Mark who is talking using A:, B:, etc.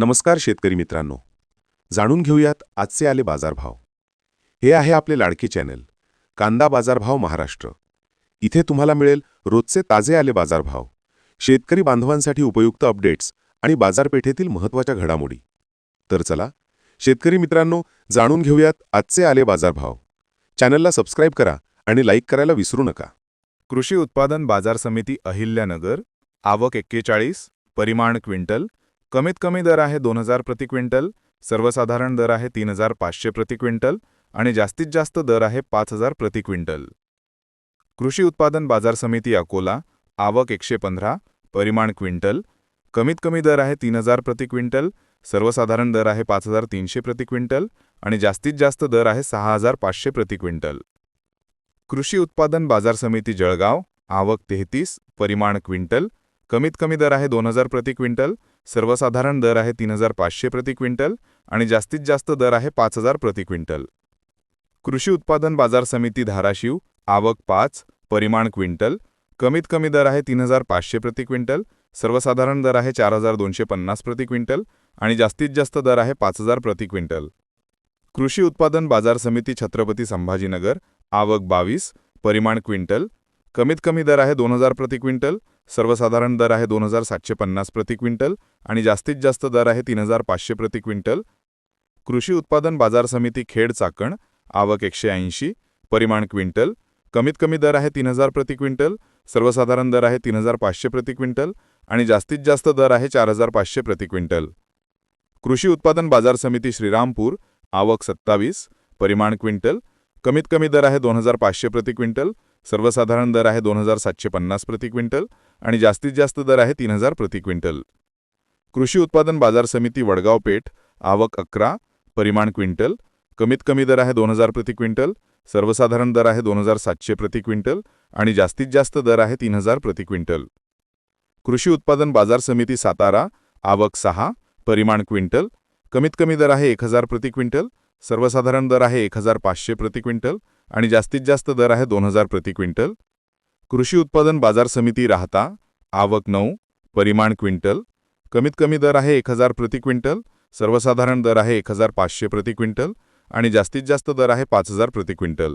A: नमस्कार शेतकरी मित्रांनो. जाणून घेऊयात आजचे आले बाजारभाव. हे आहे आपले लाडके चॅनल कांदा बाजारभाव महाराष्ट्र. इथे तुम्हाला मिळेल रोजचे ताजे आले बाजारभाव शेतकरी बांधवांसाठी उपयुक्त अपडेट्स आणि बाजारपेठेतील महत्त्वाच्या घडामोडी. तर चला शेतकरी मित्रांनो जाणून घेऊयात आजचे आले बाजारभाव. चॅनलला सबस्क्राईब करा आणि लाईक करायला विसरू नका.
B: कृषी उत्पादन बाजार समिती अहिल्यानगर आवक एक्केचाळीस परिमाण क्विंटल कमीत कमी दर आहे दोन हजार प्रति क्विंटल सर्वसाधारण दर आहे तीन हजार पाचशे प्रति क्विंटल आणि जास्तीत जास्त दर आहे पाच हजार प्रति क्विंटल. कृषी उत्पादन बाजार समिती अकोला आवक एकशे पंधरा परिमाण क्विंटल कमीत कमी दर आहे तीन हजार प्रति क्विंटल सर्वसाधारण दर आहे पाच हजार तीनशे प्रति क्विंटल आणि जास्तीत जास्त दर आहे सहा हजार पाचशे प्रति क्विंटल. कृषी उत्पादन बाजार समिती जळगाव आवक तेहतीस परिमाण क्विंटल कमीत कमी दर आहे दोन हजार प्रति क्विंटल सर्वसाधारण दर आहे तीन हजार पाचशे प्रति क्विंटल आणि जास्तीत जास्त दर आहे पाच हजार प्रति क्विंटल. कृषी उत्पादन बाजार समिती धाराशिव आवक पाच परिमाण क्विंटल कमीत कमी दर आहे तीन हजार पाचशे प्रति क्विंटल सर्वसाधारण दर आहे चार हजार दोनशे पन्नास प्रति क्विंटल आणि जास्तीत जास्त दर आहे पाच हजार प्रति क्विंटल. कृषी उत्पादन बाजार समिती छत्रपती संभाजीनगर आवक बावीस परिमाण क्विंटल कमीत कमी दर आहे दोन हजार प्रति क्विंटल सर्वसाधारण दर आहे दोन हजार सातशे पन्नास प्रति क्विंटल आणि जास्तीत जास्त दर आहे तीन हजार पाचशे प्रति क्विंटल. कृषी उत्पादन बाजार समिती खेड चाकण आवक एकशे ऐंशी परिमाण क्विंटल कमीत कमी दर आहे तीन हजार प्रति क्विंटल सर्वसाधारण दर आहे तीन हजार पाचशे प्रति क्विंटल आणि जास्तीत जास्त दर आहे चार हजार पाचशे प्रति क्विंटल. कृषी उत्पादन बाजार समिती श्रीरामपूर आवक सत्तावीस परिमाण क्विंटल कमीत कमी दर आहे दोन हजार पाचशे प्रति क्विंटल सर्वसाधारण दर आहे दोन हजार सातशे पन्नास प्रति क्विंटल आणि जास्तीत जास्त दर आहे तीन हजार प्रति क्विंटल. कृषी उत्पादन बाजार समिती वडगाव पेठ आवक अकरा परिमाण क्विंटल कमीत कमी दर आहे दोन हजार प्रति क्विंटल सर्वसाधारण दर आहे दोन हजार सातशे प्रति क्विंटल आणि जास्तीत जास्त दर आहे तीन हजार प्रति क्विंटल. कृषी उत्पादन बाजार समिती सातारा आवक सहा परिमाण क्विंटल कमीत कमी दर आहे एक हजार प्रति क्विंटल सर्वसाधारण दर आहे एक हजार पाचशे प्रति क्विंटल आणि जास्तीत जास्त दर आहे दोन हजार प्रति क्विंटल. कृषी उत्पादन बाजार समिती राहता आवक नऊ परिमाण क्विंटल. कमीत कमी दर आहे एक हजार प्रति क्विंटल सर्वसाधारण दर आहे एक हजार पाचशे प्रति क्विंटल आणि जास्तीत जास्त दर आहे पाच हजार प्रति क्विंटल.